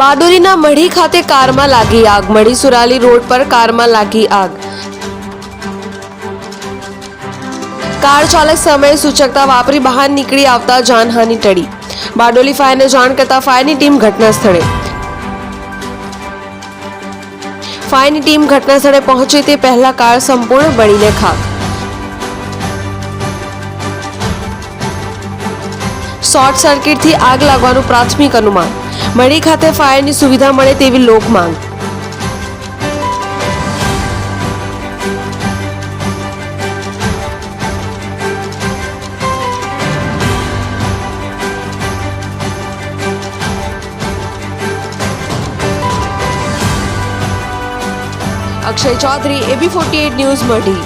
બારડોલીના મઢી ખાતે કારમાં લાગી આગ. મઢી સુરાલી રોડ પર કારમાં લાગી આગ. કાર ચાલક સમયે સૂચકતા વાપરી બહાર નીકળી આવતા જાનહાની ટળી. બારડોલી ફાયરને જાણ કરતા ફાયરની ટીમ ઘટના સ્થળે ફાયરની ટીમ ઘટના સ્થળે પહોંચે તે પહેલા કાર સંપૂર્ણ બળીને ખાક. શોર્ટ સર્કિટથી આગ લાગવાનું પ્રાથમિક અનુમાન. મળી ખાતે ફાયરની સુવિધા મળે તેવી લોક માંગ. Akshay Chaudhary AB forty news Madhi.